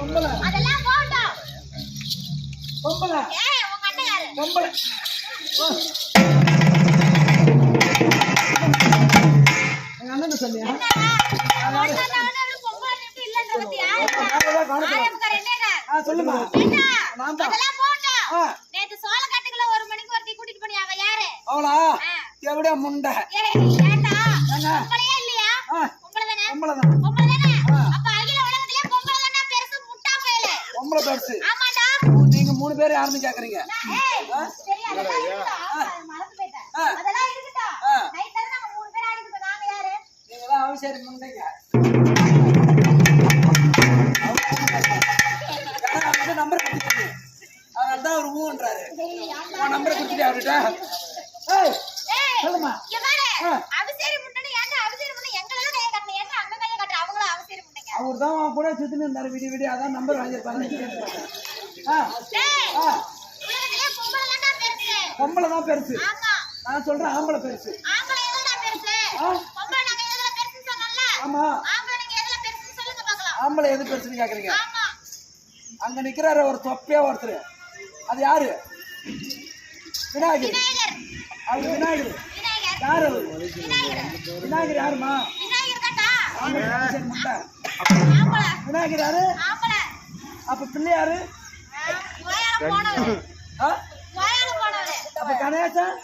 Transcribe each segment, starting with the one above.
பொம்பளை. அதெல்லாம் போகட்டும் பொம்பளை. ஏய் உங்க அண்ணன் யாரு பொம்பளை ஓ. எங்க அண்ணன் சொன்னியா ஆ சொல்லுமா? நான் தான். ஆ. அவளா? எவிட முண்டை. ஏங்க ஆ. பொம்பளை தான் பொம்பளை பெருசு நீங்க மூணு பேர் யாருன்னு கேக்குறீங்க. நீங்க தான் அவசரி முண்டைங்க நம்பர் கொடுத்துட்டு. அதனால தான் அவர் ஊன்றாரு நம்பர் கொடுத்துட்டு அவர்கிட்ட? சொல்லுமா. அவர் தான் அவன் கூட சுத்தின்னு இருந்தாரு. விடிய விடிய அதான் நம்பர் வாங்கியிருப்பாரு. ஆ பொம்பளை தான் பெருசு. நான் சொல்றேன் ஆம்பளை பெருசு. ஆம்பளை எதுல பெருசு? ஆ. பொம்பளை நாங்க எதுல பெருசுன்னு சொன்னோம்ல? ஆமா. ஆம்பளை எது பெருசுன்னு கேக்குறீங்க? ஆமா. அங்க நிக்கிறாரு ஒரு தொப்பையா ஒருத்தர். அது யாரு? விநாயகர். அது விநாயகர். யாரு அவரு? விநாயகர். யாருமா? முட்டை விநாயகர் யாரு ஆம்பளை. அப்ப பிள்ளையாரு அப்ப கணேசன்?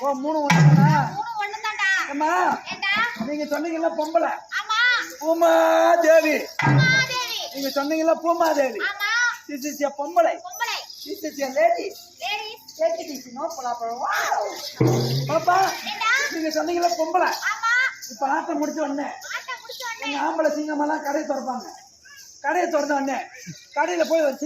ஓ மூணு ஒண்ணுங்களா மூணு ஒண்ணு தான்டா அம்மா ஏண்டா? நீங்க சொன்னீங்கல்ல பொம்பளை. ஆமா. பூமா தேவி உமாதேவி நீங்க சொன்னீங்கல்ல பூமா தேவி ஆமா. This is a பொம்பளை. lady. Ladies Take it easy, no problem. Wow. பாப்பா நீங்க சொன்னீங்கல்ல பொம்பளை. இப்ப ஆட்டம் முடிச்ச உடனே ஆட்ட முடிச்ச உடனே எங்க ஆம்பளை சிங்கமெல்லாம் கடையை திறப்பாங்க. கடையை திறந்த உடனே கடையில போய் ஒரு